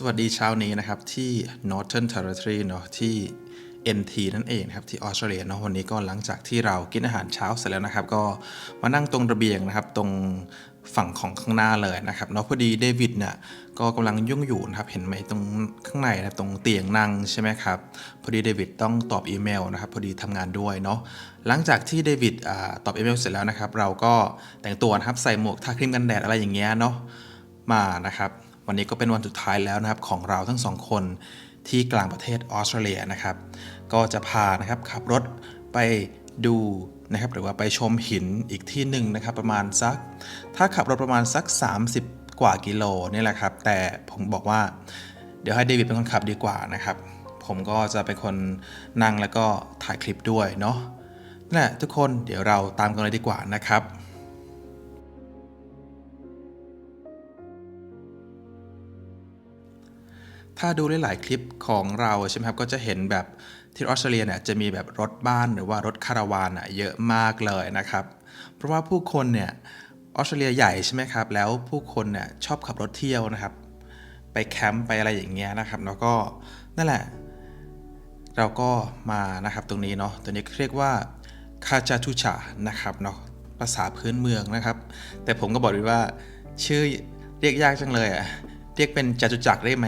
สวัสดีเช้านี้นะครับ ที่ Northern Territory เนาะที่ NT นั่นเองนะครับที่ออสเตรเลียเนาะวันนี้ก็หลังจากที่เรากินอาหารเช้าเสร็จแล้วนะครับ ก็มานั่งตรงระเบียงนะครับ ตรงฝั่งของข้างหน้าเลยนะครับเนาะพอดีเดวิดเนี่ยก็กำลังยุ่งอยู่นะครับเห็นไหมตรงข้างในนะตรงเตียงนั่งใช่ไหมครับพอดีเดวิดต้องตอบอีเมลนะครับพอดีทำงานด้วยเนาะหลังจากที่เดวิดตอบอีเมลเสร็จแล้วนะครับ เราก็แต่งตัวนะครับใส่หมวกทาครีมกันแดดอะไรอย่างเงี้ยเนาะมานะครับ วันนี้ก็เป็นวันสุดท้ายแล้วนะครับของเราทั้งสองคนที่กลางประเทศออสเตรเลียนะครับ ก็จะพานะครับขับรถไปดูนะครับหรือว่าไปชมหินอีกที่หนึ่งนะครับประมาณสัก ถ้าขับรถประมาณสัก 30 กว่ากิโลนี่แหละครับ แต่ผมบอกว่าเดี๋ยวให้เดวิดเป็นคนขับดีกว่านะครับ ผมก็จะเป็นคนนั่งแล้วก็ถ่ายคลิปด้วยเนาะนั่นแหละทุกคนเดี๋ยวเราตามกันเลยดีกว่านะครับ ถ้าดูหลายๆคลิปของเราใช่ไหมครับ ก็จะเห็นแบบที่ออสเตรเลียเนี่ยจะมีแบบรถบ้านหรือว่ารถคาราวานอะเยอะมากเลยนะครับ เพราะว่าผู้คนเนี่ยออสเตรเลียใหญ่ใช่ไหมครับ แล้วผู้คนเนี่ยชอบขับรถเที่ยวนะครับ ไปแคมป์ไปอะไรอย่างเงี้ยนะครับแล้วก็นั่นแหละ เราก็มานะครับตรงนี้เนาะตัวนี้เรียกว่าคาจาทุชานะครับเนาะภาษาพื้นเมืองนะครับ แต่ผมก็บอกเลยว่าชื่อเรียกยากจังเลยอะ่ะ เรียกเป็นจตุจักรได้ไหม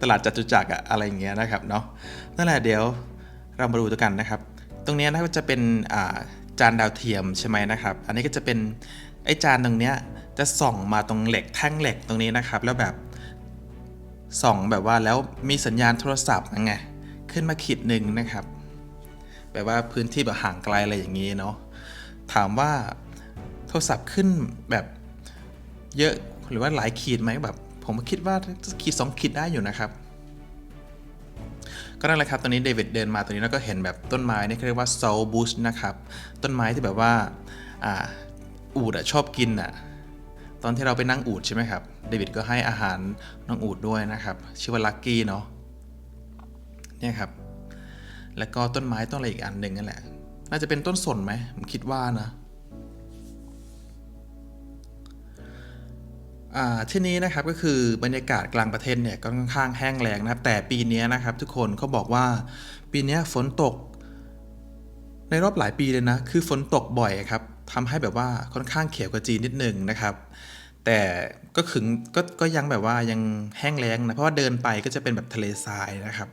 ตลาดจตุจักรอะอะไรอย่างเงี้ยนะครับเนาะนั่นแหละเดี๋ยวเรามาดูตัวกันนะครับ ตรงนี้นะครับจะเป็นจานดาวเทียมใช่ไหมนะครับ อันนี้ก็จะเป็นไอ้จานตรงเนี้ยจะส่องมาตรงเหล็กแท่งเหล็กตรงนี้นะครับ แล้วแบบส่องแบบว่าแล้วมีสัญญาณโทรศัพท์ยังไงขึ้นมาขีดหนึ่งนะครับ แบบว่าพื้นที่แบบห่างไกลอะไรอย่างนี้เนาะถามว่าโทรศัพท์ขึ้นแบบเยอะ หรือว่าหลายขีดไหมแบบ ผมคิดว่าขีดสองขีดได้อยู่นะครับ ก็นั่นแหละครับตอนนี้เดวิดเดินมาตรงนี้แล้วก็เห็นแบบต้นไม้นี่เขาเรียกว่า soul bush นะครับ ต้นไม้ที่แบบว่าอ่าอูดอะชอบกินอะตอนที่เราไปนั่งอูดใช่ไหมครับ เดวิดก็ให้อาหารน้องอูดด้วยนะครับ ชื่อว่าลักกี้เนาะเนี่ยครับ แล้วก็ต้นไม้ต้นอะไรอีกอันหนึ่งนั่นแหละ น่าจะเป็นต้นสนไหมผมคิดว่านะ ที่นี้นะครับก็คือบรรยากาศกลางประเทศเนี่ยก็ค่อนข้างแห้งแล้งนะครับแต่ปีนี้นะครับ ทุกคนเขาบอกว่าปีนี้ฝนตก ในรอบหลายปีเลยนะ คือฝนตกบ่อยครับทำให้แบบว่าค่อนข้างเขียวกว่าจีนนิดหนึ่งนะครับ แต่ก็ขึงก็ก็ยังแบบว่ายังแห้งแล้งนะเพราะว่าเดินไปก็จะเป็นแบบทะเลทรายนะครับ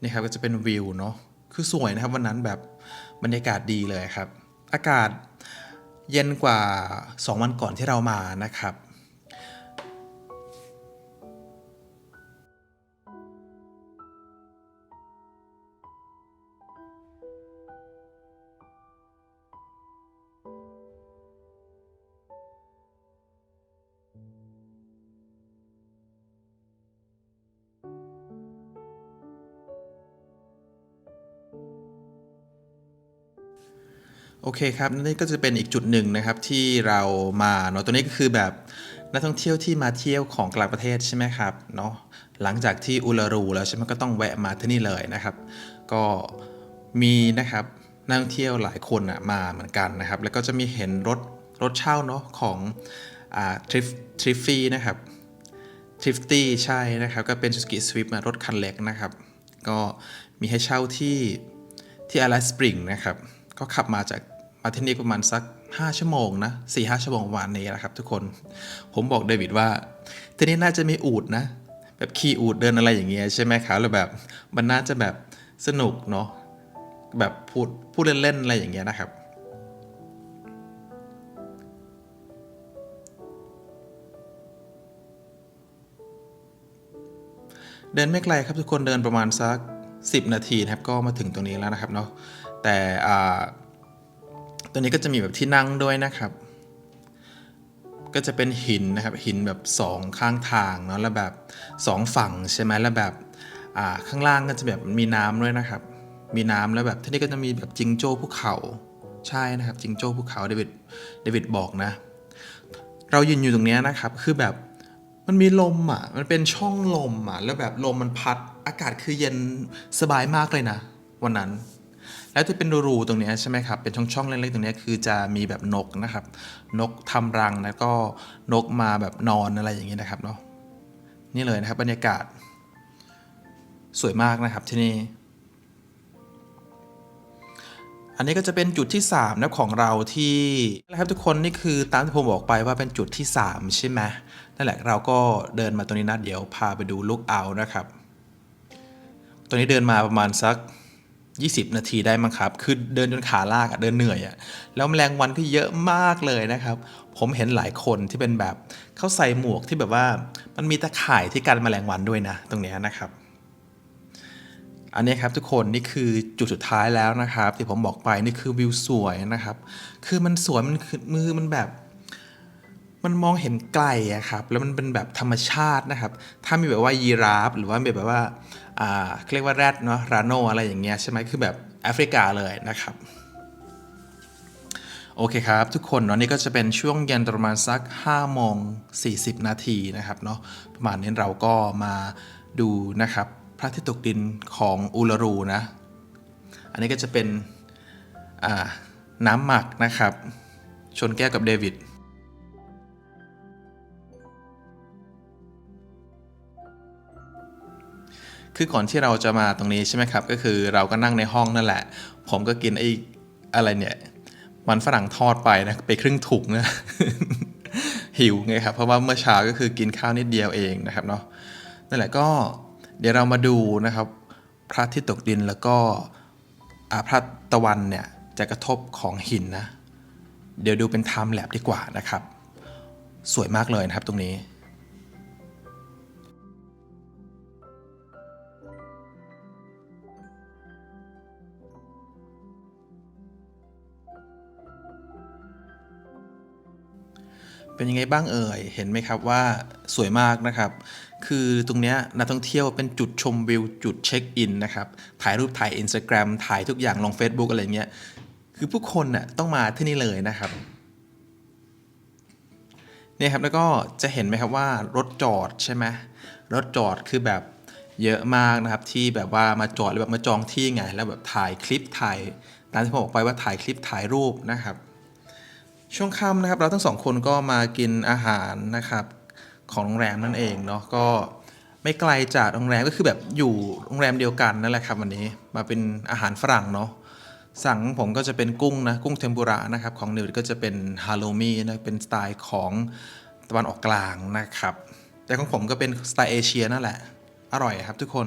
นี่ครับก็จะเป็นวิวเนาะคือสวยนะครับวันนั้นแบบบรรยากาศดีเลยครับ อากาศเย็นกว่า 2 วันก่อนที่เรามานะครับ โอเคครับนี่ก็จะเป็นอีกจุดหนึ่งนะครับที่เรามาเนาะตัวนี้ก็คือแบบนักท่องเที่ยวที่มาเที่ยวของกลางประเทศใช่ไหมครับเนาะหลังจากที่อุลารูแล้วใช่ไหมก็ต้องแวะมาที่นี่เลยนะครับ ก็มีนะครับนักท่องเที่ยวหลายคนอะมาเหมือนกันนะครับ แล้วก็จะมีเห็นรถรถเช่าเนาะของอ่าทริฟทริฟฟี่นะครับทริฟตี้ใช่นะครับ ก็เป็น Suzuki Swift มารถคันเล็กนะครับ ก็มีให้เช่าที่ที่อ l ลสปริงนะครับ ก็ขับมาจากมาที่นี่ประมาณสัก 5 ชั่วโมงนะ4 5ชั่วโมงประมาณนี้นะครับ ทุกคน ผมบอกเดวิดว่าที่นี่น่าจะมีอูดนะ แบบขี่อูดเดินอะไรอย่างเงี้ยใช่ไหมครับแล้วแบบมันน่าจะแบบสนุกเนาะแบบพูดพูดเล่นๆอะไรอย่างเงี้ยนะครับเดินไม่ไกลครับทุกคนเดินประมาณสัก 10 นาทีนะครับก็มาถึงตรงนี้แล้วนะครับเนาะ แต่ตัวนี้ก็จะมีแบบที่นั่งด้วยนะครับ ก็จะเป็นหินนะครับหินแบบสองข้างทางเนาะแล้วแบบสองฝั่งใช่ไหมแล้วแบบข้างล่างก็จะแบบมีน้ำด้วยนะครับ มีน้ำแล้วแบบที่นี่ก็จะมีแบบจิงโจ้ภูเขาใช่นะครับ จิงโจ้ภูเขาเดวิดเดวิดบอกนะ เรายืนอยู่ตรงนี้นะครับ คือแบบมันมีลมอะ มันเป็นช่องลมอะ แล้วแบบลมมันพัด อากาศคือเย็นสบายมากเลยนะ วันนั้น แล้วที่เป็นรูๆตรงนี้ใช่ไหมครับ เป็นช่องๆเล็กๆตรงนี้คือจะมีแบบนกนะครับ นกทำรังแล้วก็นกมาแบบนอนอะไรอย่างเงี้ยนะครับเนาะ นี่เลยนะครับบรรยากาศ สวยมากนะครับที่นี่ อันนี้ก็จะเป็นจุดที่3นะของเราที่นะครับทุกคนนี่คือตามที่ผมบอกไปว่าเป็นจุดที่ 3 ใช่ไหมนั่นแหละเราก็เดินมาตรงนี้นะเดี๋ยวพาไปดูลุกเอานะครับตอนนี้เดินมาประมาณสัก 20 นาทีได้มั้งครับ คือเดินจนขาลากอะเดินเหนื่อยอะแล้วแมลงวันก็เยอะมากเลยนะครับ ผมเห็นหลายคนที่เป็นแบบเขาใส่หมวกที่แบบว่ามันมีตะข่ายที่กันแมลงวันด้วยนะ ตรงเนี้ยนะครับ อันนี้ครับทุกคนนี่คือจุดสุดท้ายแล้วนะครับ ที่ผมบอกไปนี่คือวิวสวยนะครับ คือมันสวยมันคือมือมันแบบ มันมองเห็นไกลอะครับ แล้วมันเป็นแบบธรรมชาตินะครับ ถ้ามีแบบว่ายีราฟ หรือว่าแบบว่าอ่าเรียกว่าแรดเนาะราโนอะไรอย่างเงี้ยใช่ไหมคือแบบแอฟริกาเลยนะครับโอเคครับ ทุกคนเนาะนี่ก็จะเป็นช่วงเย็นประมาณสัก5โมง40 นาทีนะครับเนาะประมาณนี้เราก็มาดูนะครับ พระอาทิตย์ตกดินของอูลารูนะ อันนี้ก็จะเป็นน้ำหมักนะครับ ชนแก้วกับเดวิด คือก่อนที่เราจะมาตรงนี้ใช่ไหมครับ ก็คือเราก็นั่งในห้องนั่นแหละ ผมก็กินไอ้อะไรเนี่ย มันฝรั่งทอดไปนะ ไปครึ่งถุงนะ หิวไงครับ เพราะว่าเมื่อเช้าก็คือกินข้าวนิดเดียวเองนะครับเนาะ นั่นแหละก็เดี๋ยวเรามาดูนะครับ พระทิตย์ตกดินแล้วก็อาพระตะวันเนี่ยจะกระทบของหินนะ เดี๋ยวดูเป็นไทม์แลปดีกว่านะครับ สวยมากเลยนะครับตรงนี้ เป็นยังไงบ้างเอ่ย เห็นไหมครับว่าสวยมากนะครับ คือตรงนี้นักท่องเที่ยวเป็นจุดชมวิวจุดเช็คอินนะครับ ถ่ายรูปถ่าย Instagram ถ่ายทุกอย่างลง Facebook อะไรเงี้ย คือผู้คนน่ะต้องมาที่นี่เลยนะครับเนี่ยครับแล้วก็จะเห็นไหมครับว่ารถจอดใช่ไหมรถจอดคือแบบเยอะมากนะครับที่แบบว่ามาจอดหรือแบบมาจองที่ไง แล้วแบบถ่ายคลิปถ่ายตามที่ผมบอกไปว่าถ่ายคลิปถ่ายรูปนะครับ ช่วงค่ำนะครับ เราทั้งสองคนก็มากินอาหารนะครับ ของโรงแรมนั่นเองเนาะก็ไม่ไกลจากโรงแรมก็คือแบบอยู่โรงแรมเดียวกันนั่นแหละครับวันนี้มาเป็นอาหารฝรั่งเนาะสั่งผมก็จะเป็นกุ้งนะกุ้งเทมปุระนะครับของนิวก็จะเป็นฮาโลมีนะเป็นสไตล์ของตะวันออกกลางนะครับ แต่ของผมก็เป็นสไตล์เอเชียนั่นแหละ อร่อยครับทุกคน